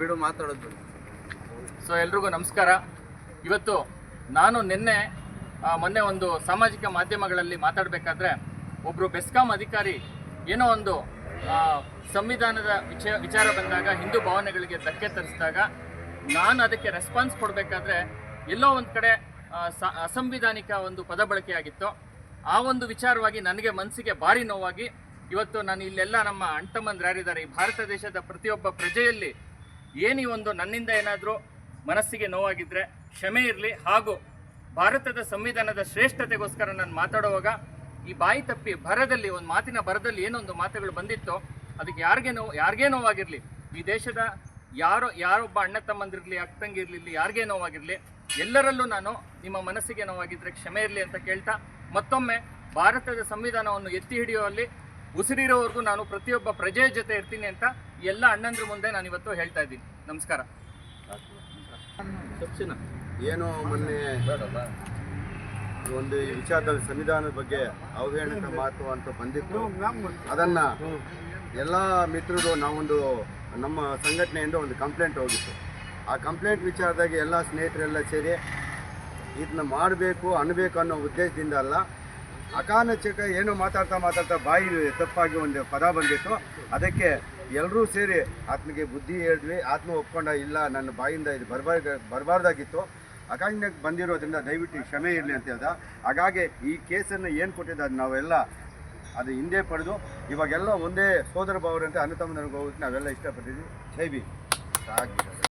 ಬಿಡು ಮಾತಾಡೋದು ಸೊ ಎಲ್ರಿಗೂ ನಮಸ್ಕಾರ. ಇವತ್ತು ನಾನು ನಿನ್ನೆ ಮೊನ್ನೆ ಒಂದು ಸಾಮಾಜಿಕ ಮಾಧ್ಯಮಗಳಲ್ಲಿ ಮಾತಾಡಬೇಕಾದ್ರೆ ಒಬ್ಬರು ಬೆಸ್ಕಾಂ ಅಧಿಕಾರಿ ಏನೋ ಒಂದು ಸಂವಿಧಾನದ ವಿಚಾರ ವಿಚಾರ ಬಂದಾಗ, ಹಿಂದೂ ಭಾವನೆಗಳಿಗೆ ಧಕ್ಕೆ ತರಿಸಿದಾಗ ನಾನು ಅದಕ್ಕೆ ರೆಸ್ಪಾನ್ಸ್ ಕೊಡಬೇಕಾದ್ರೆ ಎಲ್ಲೋ ಒಂದು ಕಡೆ ಅಸಂವಿಧಾನಿಕ ಒಂದು ಪದ ಬಳಕೆಯಾಗಿತ್ತು. ಆ ಒಂದು ವಿಚಾರವಾಗಿ ನನಗೆ ಮನಸ್ಸಿಗೆ ಭಾರಿ ನೋವಾಗಿ ಇವತ್ತು ನಾನು ಇಲ್ಲೆಲ್ಲ ನಮ್ಮ ಅಂಟಮಂದ್ರ ಯಾರಿದ್ದಾರೆ, ಈ ಭಾರತ ದೇಶದ ಪ್ರತಿಯೊಬ್ಬ ಪ್ರಜೆಯಲ್ಲಿ ಏನು ಒಂದು ನನ್ನಿಂದ ಏನಾದರೂ ಮನಸ್ಸಿಗೆ ನೋವಾಗಿದ್ದರೆ ಕ್ಷಮೆ ಇರಲಿ ಹಾಗೂ ಭಾರತದ ಸಂವಿಧಾನದ ಶ್ರೇಷ್ಠತೆಗೋಸ್ಕರ ನಾನು ಮಾತಾಡುವಾಗ ಈ ಬಾಯಿ ತಪ್ಪಿ ಭರದಲ್ಲಿ, ಒಂದು ಮಾತಿನ ಭರದಲ್ಲಿ ಏನೊಂದು ಮಾತುಗಳು ಬಂದಿತ್ತೋ ಅದಕ್ಕೆ ಯಾರಿಗೆ ನೋವು, ಯಾರಿಗೇ ನೋವಾಗಿರಲಿ? ಈ ದೇಶದ ಯಾರೋ, ಯಾರೊಬ್ಬ ಅಣ್ಣ ತಮ್ಮಂದಿರಲಿ ಅಕ್ಕ ಇರಲಿ ಯಾರಿಗೇ ನೋವಾಗಿರಲಿ? ಎಲ್ಲರಲ್ಲೂ ನಾನು ನಿಮ್ಮ ಮನಸ್ಸಿಗೆ ನೋವಾಗಿದ್ದರೆ ಕ್ಷಮೆ ಇರಲಿ ಅಂತ ಕೇಳ್ತಾ ಮತ್ತೊಮ್ಮೆ ಭಾರತದ ಸಂವಿಧಾನವನ್ನು ಎತ್ತಿ ಹಿಡಿಯುವಲ್ಲಿ ಉಸಿರಿರೋವರೆಗೂ ನಾನು ಪ್ರತಿಯೊಬ್ಬ ಪ್ರಜೆಯ ಜೊತೆ ಇರ್ತೀನಿ ಅಂತ ಎಲ್ಲ ಅಣ್ಣಂದ್ರ ಮುಂದೆ ನಾನು ಇವತ್ತು ಹೇಳ್ತಾ ಇದ್ದೀನಿ. ನಮಸ್ಕಾರ. ಏನು ಮೊನ್ನೆ ಒಂದು ವಿಚಾರದಲ್ಲಿ ಸಂವಿಧಾನದ ಬಗ್ಗೆ ಅವಹೇಳನ ಮಾತು ಅಂತ ಬಂದಿತ್ತು. ಅದನ್ನ ಎಲ್ಲ ಮಿತ್ರರು ನಾವೊಂದು ನಮ್ಮ ಸಂಘಟನೆಯಿಂದ ಒಂದು ಕಂಪ್ಲೇಂಟ್ ಹೋಗಿತ್ತು. ಆ ಕಂಪ್ಲೇಂಟ್ ವಿಚಾರದಾಗೆ ಎಲ್ಲ ಸ್ನೇಹಿತರೆಲ್ಲ ಸೇರಿ ಇದನ್ನ ಮಾಡಬೇಕು ಅನ್ಬೇಕು ಅನ್ನೋ ಉದ್ದೇಶದಿಂದ ಅಲ್ಲ ಅಕಾನಚಕ ಏನು ಮಾತಾಡ್ತಾ ಮಾತಾಡ್ತಾ ಬಾಯಿ ತಪ್ಪಾಗಿ ಒಂದು ಪದ ಬಂದಿತ್ತು. ಅದಕ್ಕೆ ಎಲ್ಲರೂ ಸೇರಿ ಆತ್ಮಗೆ ಬುದ್ಧಿ ಹೇಳಿದ್ವಿ. ಆತ್ಮ ಒಪ್ಕೊಂಡ, ಇಲ್ಲ, ನನ್ನ ಬಾಯಿಂದ ಇದು ಬರಬಾರ್ದ ಬರಬಾರ್ದಾಗಿತ್ತು. ಅಕಾನಕ್ಕೆ ಬಂದಿರೋದ್ರಿಂದ ದಯವಿಟ್ಟು ಕ್ಷಮೆ ಇರಲಿ ಅಂತ ಹೇಳ್ದ. ಹಾಗಾಗಿ ಈ ಕೇಸನ್ನು ಏನು ಕೊಟ್ಟಿದ್ದ ಅದು ನಾವೆಲ್ಲ ಅದು ಹಿಂದೆ ಪಡೆದು, ಇವಾಗೆಲ್ಲ ಒಂದೇ ಸೋದರ ಭಾವರಂತೆ ಅಣ್ಣ ತಮ್ಮನಿಗೆ ಹೋಗೋಕ್ಕೆ ನಾವೆಲ್ಲ ಇಷ್ಟಪಟ್ಟಿದ್ವಿ ಜೈ ಬಿ